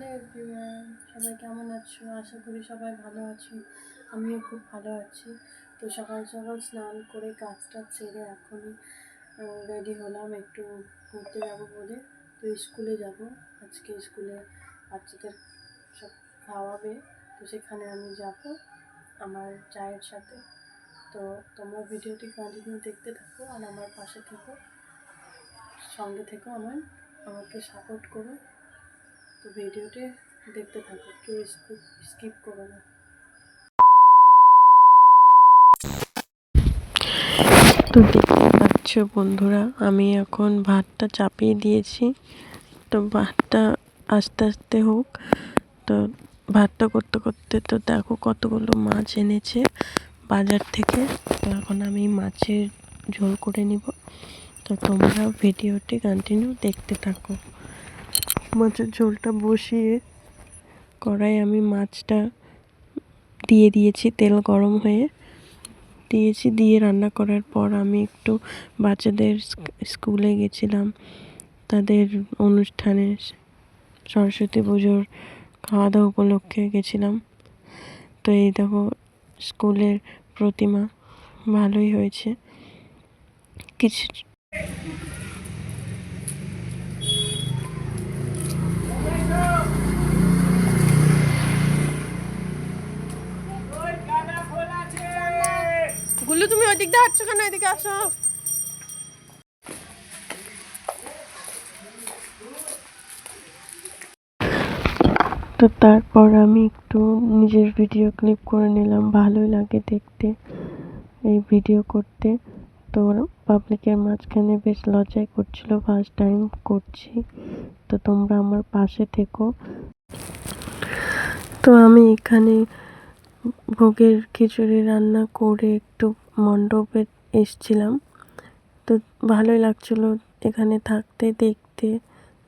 Hello everyone, সবাই কেমন আছো? আশা করি সবাই ভালো আছো। আমিও খুব ভালো আছি। তো সকাল সকাল স্নান করে কাজটা ছেড়ে এখনই রেডি হলাম একটু ঘুরতে যাব বলে। তো স্কুলে যাব। আজকে স্কুলে বাচ্চাদের সব খাওয়াবে। তো সেখানে আমি যাব আমার চায়ের সাথে। তো তোমরা ভিডিওটি কন্টিনিউ দেখতে থাকো আর আমার পাশে থেকো। সঙ্গে থেকো আমার আমাকে সাপোর্ট করো। তো ভিডিওটি দেখতে থাকো, কেউ স্কিপ করো না। তো দেখতে পাচ্ছ বন্ধুরা, আমি এখন ভাতটা চাপিয়ে দিয়েছি। তো ভাতটা আস্তে আস্তে হোক, তো ভাতটা করতে করতে তো দেখো কতগুলো মাছ এনেছে বাজার থেকে। তো এখন আমি মাছের ঝোল করে নিব। তো তোমরা ভিডিওটি কন্টিনিউ দেখতে থাকো। মাছের ঝোলটা বসিয়ে কড়াই আমি মাছটা দিয়ে দিয়েছি, তেল গরম হয়ে দিয়েছি। দিয়ে রান্না করার পর আমি একটু বাচ্চাদের স্কুলে গেছিলাম। তাদের অনুষ্ঠানে সরস্বতী পুজোর খাওয়া দাওয়া উপলক্ষে গেছিলাম। তো এই দেখো, স্কুলের প্রতিমা ভালোই হয়েছে। কিছু গুল্লু তুমি ওই দিক দিয়ে হাঁটছো কেন? এদিকে আসো। তো তারপর আমি একটু নিজের ভিডিও ক্লিপ করে নিলাম। ভালোই লাগে দেখতে এই ভিডিও করতে। তো পাবলিকের মাঝখানে বেশ লজ্জায় করছিল। ফার্স্ট টাইম করছি। তো তোমরা আমার পাশে থেকো। তো আমি এখানে ভোগের খিচুড়ি রান্না করে একটু মণ্ডপে এসছিলাম। তো ভালোই লাগছিল এখানে থাকতে, দেখতে।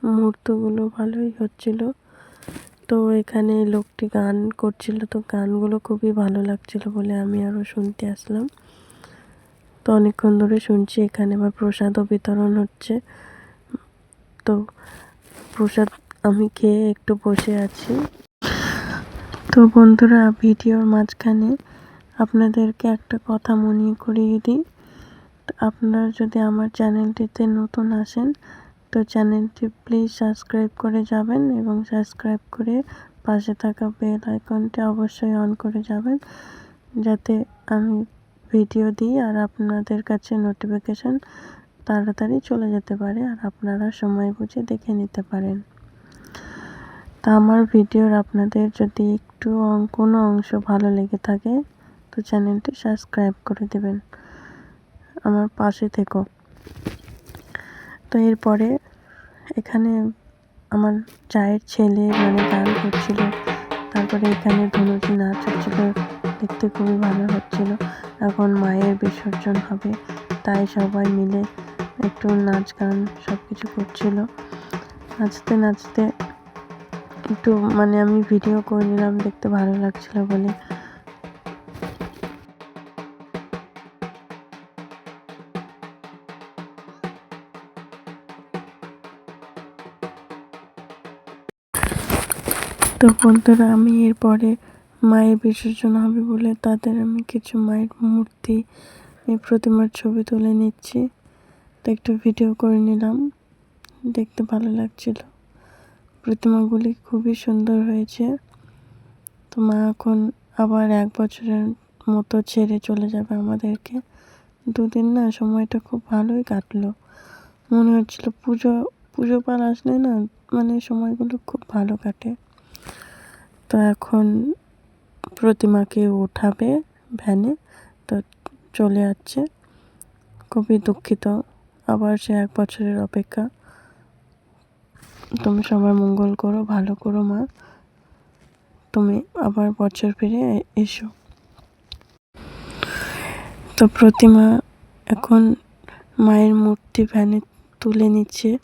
মুহূর্তগুলো ভালোই হচ্ছিল। তো এখানে লোকটি গান করছিল, তো গানগুলো খুবই ভালো লাগছিল বলে আমি আরও শুনতে আসলাম। তো অনেকক্ষণ ধরে শুনছি এখানে আবার প্রসাদও বিতরণ হচ্ছে। তো প্রসাদ আমি খেয়ে একটু বসে আছি। তো বন্ধুরা, ভিডিওর মাঝখানে আপনাদেরকে একটা কথা মনে করিয়ে দিই। আপনারা যদি আমার চ্যানেলটিতে নতুন আসেন, তো চ্যানেলটি প্লিজ সাবস্ক্রাইব করে যাবেন এবং সাবস্ক্রাইব করে পাশে থাকা বেল আইকনটি অবশ্যই অন করে যাবেন, যাতে আমি ভিডিও দিই আর আপনাদের কাছে নোটিফিকেশান তাড়াতাড়ি চলে যেতে পারে আর আপনারা সময় বুঝে দেখে নিতে পারেন। তা আমার ভিডিওর আপনাদের যদি একটু কোনো অংশ ভালো লেগে থাকে তো চ্যানেলটি সাবস্ক্রাইব করে দেবেন। আমার পাশে থেকো। তো এরপরে এখানে আমার চায়ের ছেলে মানে গান করছিল। তারপরে এখানে ধনুজি নাচ হচ্ছিল। দেখতে খুবই ভালো হচ্ছিল। এখন মায়ের বিসর্জন হবে। তাই সবাই মিলে একটু নাচ গান সব কিছু করছিল। নাচতে নাচতে একটু মানে আমি ভিডিও করে নিলাম। দেখতে ভালো লাগছিল বলে। তো বন্ধুরা আমি এরপরে মায়ের বিসর্জন হবে বলে তাদের আমি কিছু মায়ের মূর্তি প্রতিমার ছবি তুলে নিচ্ছি। তো একটু ভিডিও করে নিলাম। দেখতে ভালো লাগছিল। প্রতিমাগুলি খুবই সুন্দর হয়েছে। তো মা এখন আবার এক বছরের মতো ছেড়ে চলে যাবে আমাদেরকে। দুদিন না সময়টা খুব ভালোই কাটলো। মনে হচ্ছিল পুজো পুজো পাল আসলে না মানে সময়গুলো খুব ভালো কাটে। তো এখন প্রতিমাকে ওঠাবে ভ্যানে, তো চলে যাচ্ছে। খুবই দুঃখিত। আবার সে এক বছরের অপেক্ষা। তুমি সবার মঙ্গল করো, ভালো করো মা। তুমি আবার বছর ফিরে এসো। তো প্রতিমা এখন মায়ের মূর্তি ভ্যানে তুলে নিচ্ছে।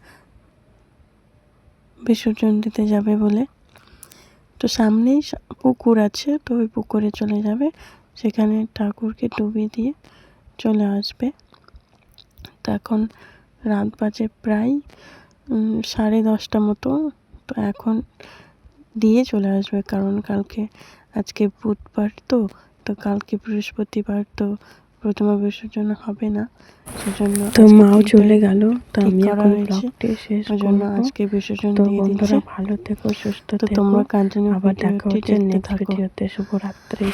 বিসর্জন দিতে যাবে বলে। তো সামনেই পুকুর আছে, তো ওই পুকুরে চলে যাবে। সেখানে ঠাকুরকে ডুবিয়ে দিয়ে চলে আসবে। তো এখন রাত বাজে প্রায় সাড়ে দশটা মতো। তো এখন দিয়ে চলে আসবে কারণ কালকে, আজকে বুধবার তো তো কালকে বৃহস্পতিবার তো প্রথমা বিসর্জন হবে না। সেজন্য তো মাও চলে গেল তো আমি এখন ব্লগটি শেষ জন্য আজকে বিসর্জন দিয়ে বন্ধুরা ভালো থেকো সুস্থ তো তোমরা কন্টিনিউ আবার দেখা হচ্ছে নেক্সট ভিডিওতে শুভরাত্রি।